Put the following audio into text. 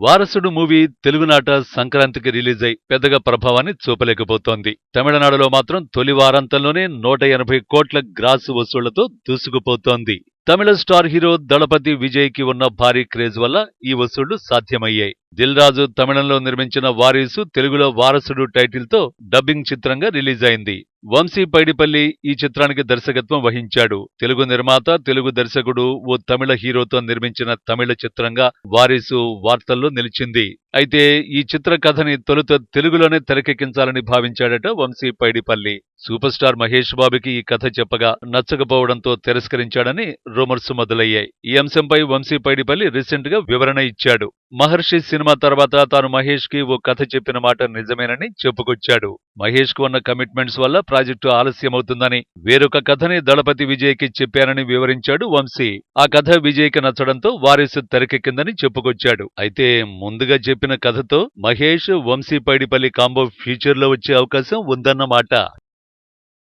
వారసుడు మూవీ తెలుగునాట సంక్రాంతికి రిలీజ్ అయి పెద్దగా ప్రభావాన్ని చూపలేకపోతోంది. తమిళనాడులో మాత్రం తొలి వారాంతంలోనే నూట ఎనభై కోట్ల గ్రాసు వసూళ్ళతో దూసుకుపోతోంది. తమిళ స్టార్ హీరో దళపతి విజయ్కి ఉన్న భారీ క్రేజ్ వల్ల ఈ వసూళ్ళు సాధ్యమయ్యాయి. దిల్ రాజు తమిళంలో నిర్మించిన వారీసు తెలుగులో వారసుడు టైటిల్తో డబ్బింగ్ చిత్రంగా రిలీజ్ అయింది. వంశీ పైడిపల్లి ఈ చిత్రానికి దర్శకత్వం వహించాడు. తెలుగు నిర్మాత తెలుగు దర్శకుడు ఓ తమిళ హీరోతో నిర్మించిన తమిళ చిత్రంగా వారీసు వార్తల్లో నిలిచింది. అయితే ఈ చిత్ర కథని తొలుత తెలుగులోనే తెరకెక్కించాలని భావించాడట వంశీ పైడిపల్లి. సూపర్ స్టార్ మహేష్ బాబుకి ఈ కథ చెప్పగా నచ్చకపోవడంతో తిరస్కరించాడని రూమర్స్ మొదలయ్యాయి. ఈ అంశంపై వంశీ పైడిపల్లి రీసెంట్గా వివరణ ఇచ్చాడు. మహర్షి సినిమా తర్వాత తాను మహేష్కి ఓ కథ చెప్పిన మాట నిజమేనని చెప్పుకొచ్చాడు. మహేష్కు ఉన్న కమిట్మెంట్స్ వల్ల ప్రాజెక్టు ఆలస్యమవుతుందని వేరొక కథని దళపతి విజయ్కి చెప్పానని వివరించాడు వంశీ. ఆ కథ విజయ్కి నచ్చడంతో వారిసు తెరకెక్కిందని చెప్పుకొచ్చాడు. అయితే ముందుగా చెప్పిన కథతో మహేష్ వంశీ పైడిపల్లి కాంబో ఫ్యూచర్లో వచ్చే అవకాశం ఉందన్నమాట.